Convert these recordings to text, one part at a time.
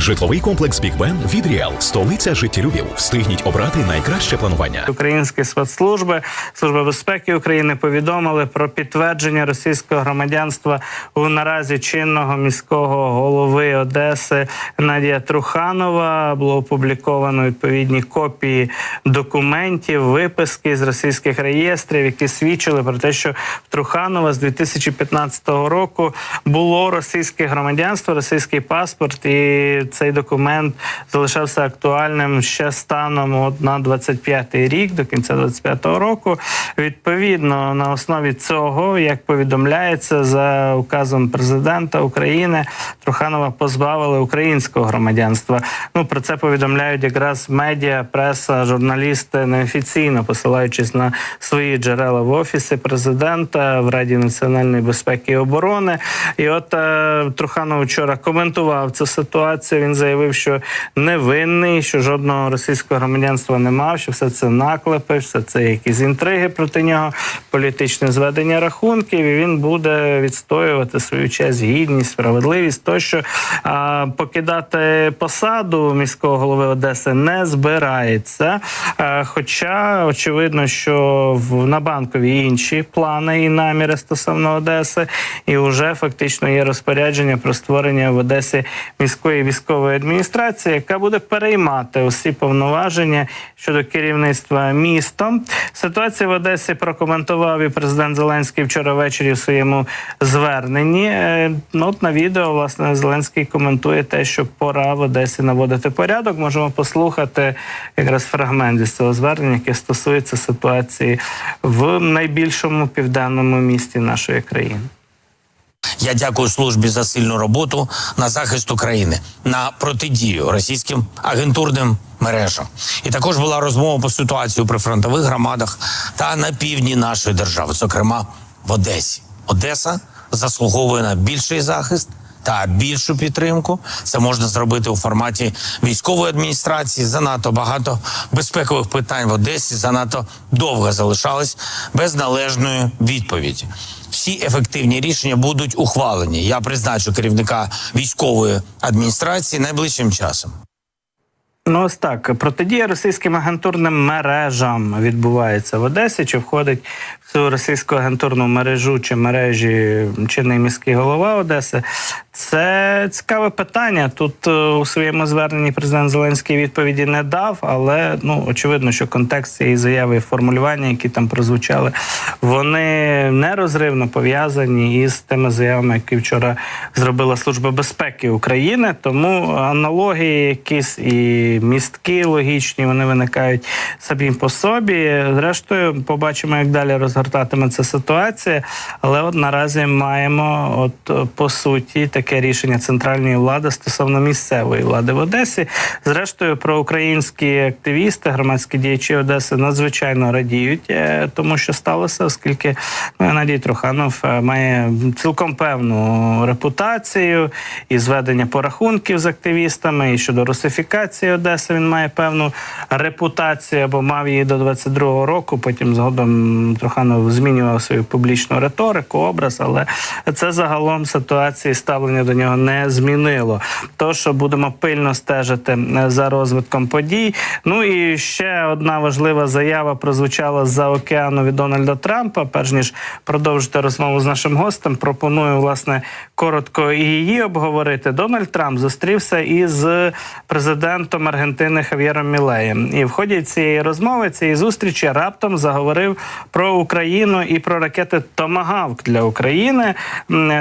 Житловий комплекс Бік Бен від Ріал, столиця життєлюбів. Встигніть обрати найкраще планування. Українські спецслужби Служба безпеки України повідомили про підтвердження російського громадянства у наразі чинного міського голови Одеси Надія Труханова. Було опубліковано відповідні копії документів, виписки з російських реєстрів, які свідчили про те, що в Труханова з 2015 року було російське громадянство, російський паспорт, і цей документ залишався актуальним ще станом на 25-й рік, до кінця 25-го року. Відповідно, на основі цього, як повідомляється за указом президента України, Труханова позбавили українського громадянства. Ну про це повідомляють якраз медіа, преса, журналісти неофіційно посилаючись на свої джерела в офісі президента в Раді національної безпеки і оборони. І от е, Труханов вчора коментував цю ситуацію. Він заявив, що невинний, що жодного російського громадянства не мав, що все це наклепи, все це якісь інтриги проти нього, політичне зведення рахунків. І він буде відстоювати свою честь, гідність, справедливість. Тощо а, покидати посаду міського голови Одеси не збирається. А, хоча очевидно, що в на банкові інші плани і наміри стосовно Одеси, і вже фактично є розпорядження про створення в Одесі міської військової адміністрації, яка буде переймати усі повноваження щодо керівництва містом. Ситуацію в Одесі прокоментував і президент Зеленський вчора ввечері в своєму зверненні. Е, Ну, от на відео власне Зеленський коментує те, що пора в Одесі наводити порядок. Можемо послухати якраз фрагмент із цього звернення, яке стосується ситуації в найбільшому південному місті нашої країни. Я дякую службі за сильну роботу на захист України, на протидію російським агентурним мережам. І також була розмова по ситуації у прифронтових громадах та на півдні нашої держави, зокрема в Одесі. Одеса заслуговує на більший захист. Та більшу підтримку це можна зробити у форматі військової адміністрації. Занадто багато безпекових питань в Одесі занадто довго залишались без належної відповіді. Всі ефективні рішення будуть ухвалені. Я призначу керівника військової адміністрації найближчим часом. Ну, ось так протидія російським агентурним мережам відбувається в Одесі. Чи входить в цю російську агентурну мережу чи мережі чинний міський голова Одеси? Це цікаве питання. Тут е, у своєму зверненні президент Зеленський відповіді не дав, але ну очевидно, що контекст цієї заяви і формулювання, які там прозвучали, вони нерозривно пов'язані із тими заявами, які вчора зробила Служба безпеки України. Тому аналогії, якісь і містки логічні, вони виникають самі по собі. Зрештою, побачимо, як далі розгортатиметься ситуація. Але от наразі маємо, от по суті, таке рішення центральної влади стосовно місцевої влади в Одесі. Зрештою, проукраїнські активісти, громадські діячі Одеси надзвичайно радіють, е, тому що сталося, оскільки ну, Геннадій Труханов е, має цілком певну репутацію і зведення порахунків з активістами, і щодо русифікації Одеси він має певну репутацію або мав її до 22-го року. Потім згодом Труханов змінював свою публічну риторику, образ, але це загалом ситуації ставлення до нього не змінило. То що будемо пильно стежити е, за розвитком подій. Ну і ще одна важлива заява прозвучала з-за океану від Дональда Трампа. Перш ніж продовжити розмову з нашим гостем, пропоную власне коротко її обговорити. Дональд Трамп зустрівся із президентом Аргентини Хав'єром Мілеєм. І в ході цієї розмови, цієї зустрічі, раптом заговорив про Україну і про ракети Томагавк для України.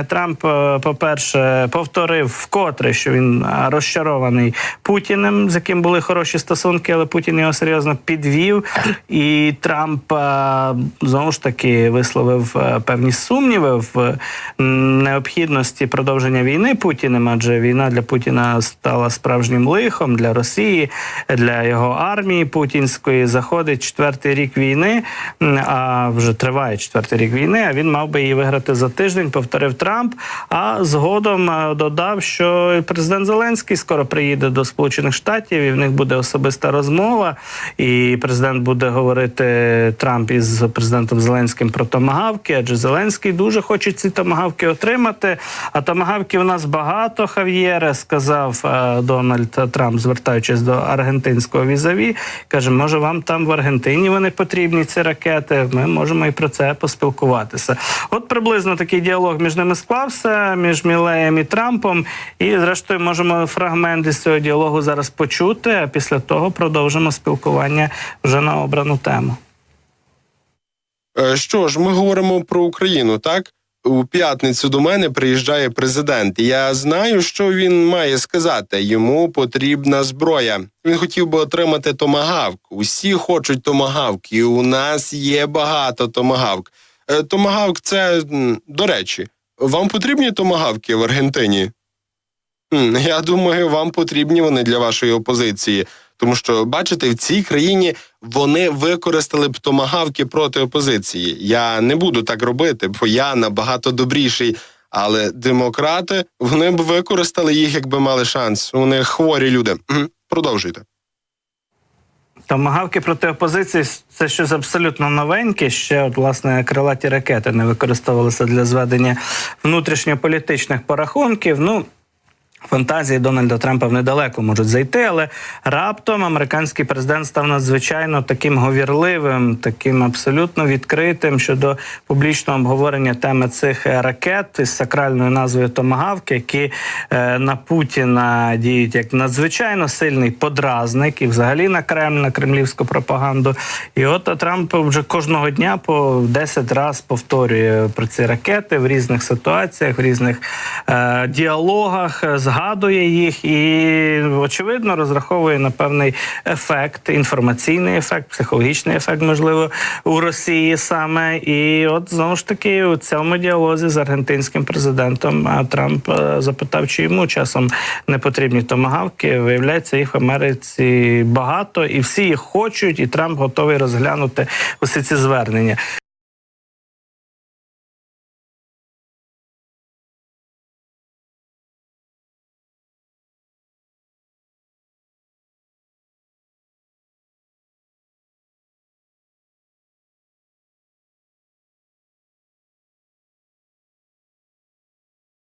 Трамп, е, по-перше, повторив вкотре, що він е, розчарований Путіним, з яким були хороші стосунки, але Путін його серйозно підвів. І Трамп е, знову ж таки висловив певні сумніви в необхідності продовження війни Путіним, адже війна для Путіна стала справжнім лихом для Росії. Росії, для його армії путінської. Заходить четвертий рік війни, а вже триває четвертий рік війни. А він мав би її виграти за тиждень. Повторив Трамп. А згодом е, додав, що президент Зеленський скоро приїде до Сполучених Штатів, і в них буде особиста розмова. І президент буде говорити Трамп із президентом Зеленським про томагавки, адже Зеленський дуже хоче ці томагавки отримати. А томагавки у нас багато. Хав'єре сказав е, Дональд Трамп, звертаючись до аргентинського візаві, каже: може, вам там в Аргентині вони потрібні ці ракети. Ми можемо і про це поспілкуватися. От приблизно такий діалог між ними склався між Мілеєм і Трампом. І, зрештою, можемо фрагмент із цього діалогу зараз почути. А після того продовжимо спілкування вже на обрану тему. Е, Що ж, ми говоримо про Україну, так? У п'ятницю до мене приїжджає президент. Я знаю, що він має сказати. Йому потрібна зброя. Він хотів би отримати томагавк. Усі хочуть томагавк, і у нас є багато томагавк. Е, Томагавк, це до речі, вам потрібні томагавки в Аргентині? Я думаю, вам потрібні вони для вашої опозиції. Тому що, бачите, в цій країні вони використали б томагавки проти опозиції. Я не буду так робити, бо я набагато добріший. Але демократи вони б використали їх, якби мали шанс. Вони хворі люди. Продовжуйте. Томагавки проти опозиції це щось абсолютно новеньке. Ще от, власне крилаті ракети не використовувалися для зведення внутрішньополітичних порахунків. Ну. Фантазії Дональда Трампа в недалеко можуть зайти, але раптом американський президент став надзвичайно таким говірливим, таким абсолютно відкритим щодо публічного обговорення теми цих е, ракет із сакральною назвою Томагавки, які е, на Путіна діють як надзвичайно сильний подразник і взагалі на Кремль, на кремлівську пропаганду. І от Трамп вже кожного дня по 10 разів повторює про ці ракети в різних ситуаціях, в різних е, діалогах, е, згадує їх і, очевидно, розраховує на певний ефект, інформаційний ефект, психологічний ефект, можливо, у Росії саме. І от знову ж таки у цьому діалозі з аргентинським президентом Трамп е, запитав, чи йому часом не потрібні томагавки. Виявляється, їх в Америці багато, і всі їх хочуть, і Трамп готовий розглянути усі ці звернення.